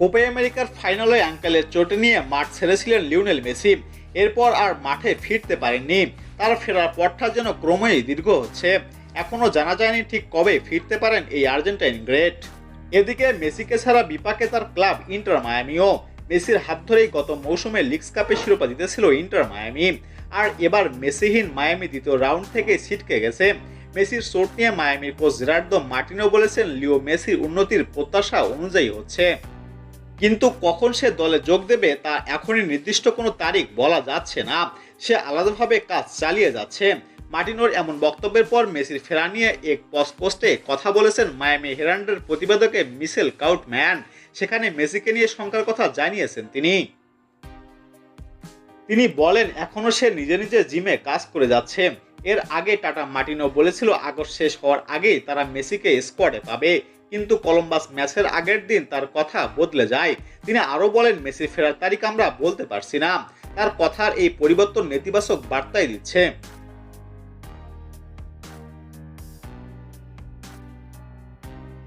কোপে আমেরিকার ফাইনালে আঙ্কেলের চোটে নিয়ে মাঠ ছেড়েছিলেন লিওনেল মেসি। এরপর আর মাঠে ফিরতে পারেননি। তার ফেরার পথটা যেন ক্রমেই দীর্ঘ হচ্ছে। এখনও জানা যায়নি ঠিক কবে ফিরতে পারেন এই আর্জেন্টাইন গ্রেট। এদিকে মেসিকে ছাড়া বিপাকে তার ক্লাব ইন্টার মায়ামিও। মেসির হাত ধরেই গত মৌসুমে লিগস কাপে শিরোপা জিতেছিল ইন্টার মায়ামি। আর এবার মেসিহীন মায়ামি দ্বিতীয় রাউন্ড থেকে ছিটকে গেছে। মেসির চোট নিয়ে মায়ামির কোচ জেরার্দো মার্টিনো বলেছেন, লিও মেসির উন্নতির প্রত্যাশা অনুযায়ী হচ্ছে। কিন্তু কখন সে দলে যোগ দেবে তা এখনই নির্দিষ্ট কোনো তারিখ বলা যাচ্ছে না। সে আলাদাভাবে কাজ চালিয়ে যাচ্ছে। মার্টিনোর এমন বক্তব্যের পর মেসির ফেরা নিয়ে এক পোস্ট পোস্টে কথা বলেছেন মায়ামি হেরান্ডের প্রতিবেদকে মিসেল কাউটম্যান। সেখানে মেসিকে নিয়ে শঙ্কার কথা জানিয়েছেন তিনি। তিনি বলেন, এখনও সে নিজে নিজে জিমে কাজ করে যাচ্ছে। এর আগে টাটা মার্টিনো বলেছিল, আগস্ট শেষ হওয়ার আগেই তারা মেসিকে স্কোয়াডে পাবে। কিন্তু কলম্বাস ম্যাচের আগের দিন তার কথা বদলে যায়। তিনি আরও বলেন, মেসি ফেরার তারিখ আমরা বলতে পারছি না। তার কথার এই পরিবর্তন নেতিবাচক বার্তাই দিচ্ছে।